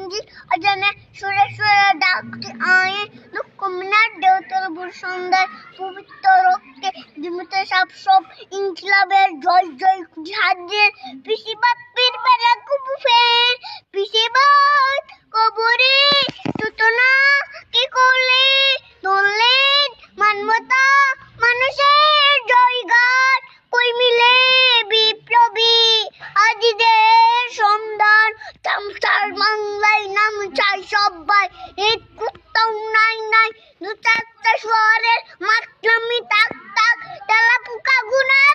মঞ্জিল অজানে সুরে সুরে ডাকটি আয়ে দুঃখ মিনার দেউতর সন্ধ্যার পবিত্র রক্তে জীবিত সব সব ইনকিলাবের জয় জয় ঝাঁজের পিসিবাদ পীর বেলা কুবুফের পিসিবাদ কবরে তুতনা কি করলে ধরলেন মানবতা মানুষের জয়গান কই মিলে বিপ্লবী আজিদের সন্ধান Suara maklumi tak tak dalam buka guna.